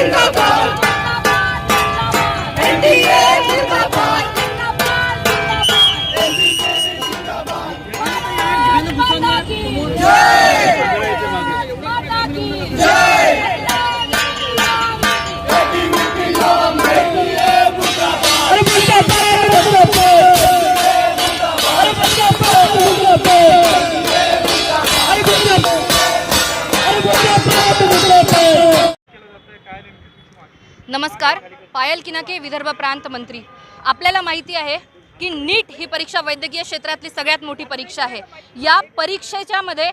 Zimbabwe. नमस्कार पायल किनके विदर्भ प्रांत मंत्री. आपल्याला माहिती आहे की नीट ही परीक्षा वैद्यकीय क्षेत्रातली सगळ्यात मोठी परीक्षा आहे. या परीक्षेच्या मध्ये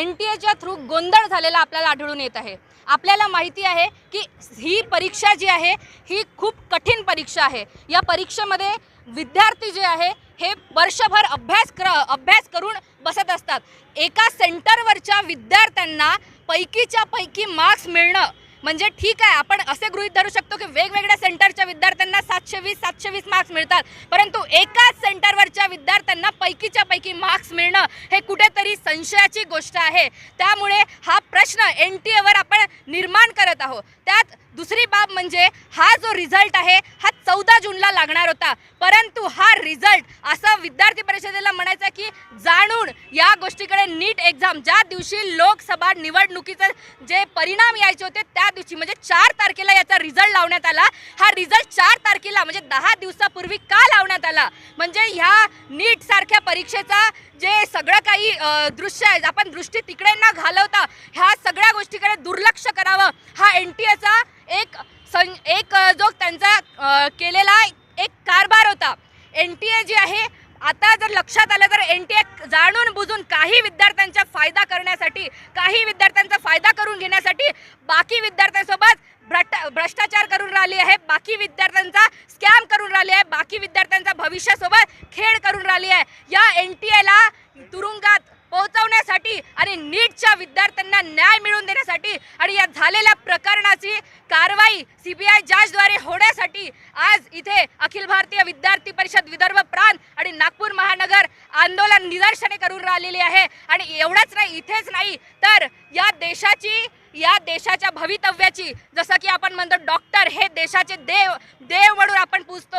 एन टी एच्या थ्रू गोंधळ झालेला आपल्याला आढळून येत आहे. आपल्याला माहिती आहे की ही परीक्षा जी आहे ही खूप कठीण परीक्षा आहे. या परीक्षेमध्ये विद्यार्थी जे आहे हे वर्षभर अभ्यास कर अभ्यास करून बसत असतात. एका सेंटरवरच्या विद्यार्थ्यांना पैकीच्या पैकी मार्क्स मिळणं म्हणजे ठीक आहे आपण असे गृहित धरू शकतो की वेगवेगळ्या सेंटरच्या विद्यार्थ्यांना सातशे वीस सातशे वीस मार्क्स मिळतात. परंतु एकाच सेंटरवरच्या विद्यार्थ्यांना पैकीच्या पैकी मार्क्स मिळणं हे कुठेतरी संशयाची गोष्ट आहे. त्यामुळे हा प्रश्न एन टी एवर आपण निर्माण करत आहोत. त्यात दुसरी बाब म्हणजे हा जो रिझल्ट आहे हा चौदा जूनला लागणार होता. परंतु हा रिझल्ट असं विद्यार्थी परिषदेला म्हणायचा की जाणून या गोष्टीकडे नीट एक्झाम ज्या दिवशी लोकसभा निवडणुकीचं जे परिणाम यायचे होते त्या दिवशी म्हणजे चार तारखेला याचा रिझल्ट लावण्यात आला. हा रिझल्ट चार तारखेला म्हणजे दहा दिवसापूर्वी का लावण्यात आला? म्हणजे ह्या नीट सारख्या परीक्षेचा जे सगळं काही दृश्य आहे आपण दृष्टी तिकडे न घालवता ह्या सगळ्या गोष्टीकडे दुर्लक्ष करावं हा एन टी एचा एक सं एक जो त्यांचा केलेला एक कारभार होता. एन टी ए जी आहे आता जर लक्षात आलं तर एन टी ए जाणून बुजून काही विद्यार्थ्यांचा फायदा करण्यासाठी काही विद्यार्थ्यांचा फायदा करून घेण्यासाठी बाकी विद्यार्थ्यांसोबत भ्रट भ्रष्टाचार करून राहिली आहे बाकी विद्यार्थ्यांचा स्कॅम करून राहिली आहे बाकी विद्यार्थ्यांचा भविष्यासोबत खेळ करून राहिली आहे. या एन टी एला तुरुंगात पोहोचवण्यासाठी आणि नीटच्या विद्यार्थ्यांना न्याय मिळवून देण्यासाठी आणि या झालेल्या प्रकरणाची कारवाई सी बी आय जजद्वारे होण्यासाठी आज इथे अखिल भारतीय विद्यार्थी परिषद विदर्भ प्रांत आणि नागपूर महानगर आंदोलन निदर्शने करून राहिलेली आहे. आणि एवढंच नाही इथेच नाही तर या देशाची या देशाच्या भवितव्याची जसं की आपण म्हणतो डॉक्टर हे देशाचे देव देव म्हणून आपण पूजतो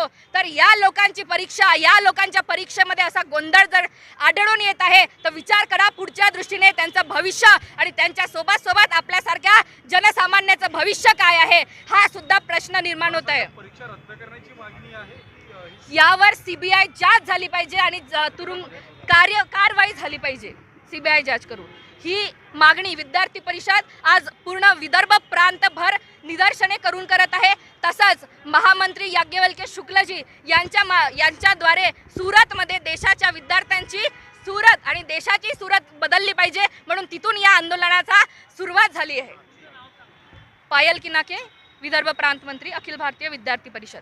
या लोकांची परीक्षा या लोकांच्या परीक्षेमध्ये असा गोंधळ जर आढळून येत आहे तर विचार करा पुढच्या दृष्टीने त्यांचं भविष्य आणि त्यांच्यासोबत सोबत आपल्यासारख्या जनसामान्याचं भविष्य काय आहे हा सुद्धा प्रश्न निर्माण होत आहे. यावर सीबीआय जांच झाली पाहिजे आणि ज- तुरुंग कार्य कारवाई झाली पाहिजे सीबीआय जांच करून. ही मागणी विद्यार्थी परिषद आज पूर्ण विदर्भ प्रांतभर निदर्शने करून करत आहे तसंच महामंत्री याज्ञवल्क्य शुक्लजी यांच्या मा यांच्याद्वारे सुरतमध्ये देशाच्या विद्यार्थ्यांची सुरत आणि देशाची सुरत बदलली पाहिजे म्हणून तिथून या आंदोलनाचा सुरुवात झाली आहे. पायल किनाके विदर्भ प्रांत मंत्री अखिल भारतीय विद्यार्थी परिषद.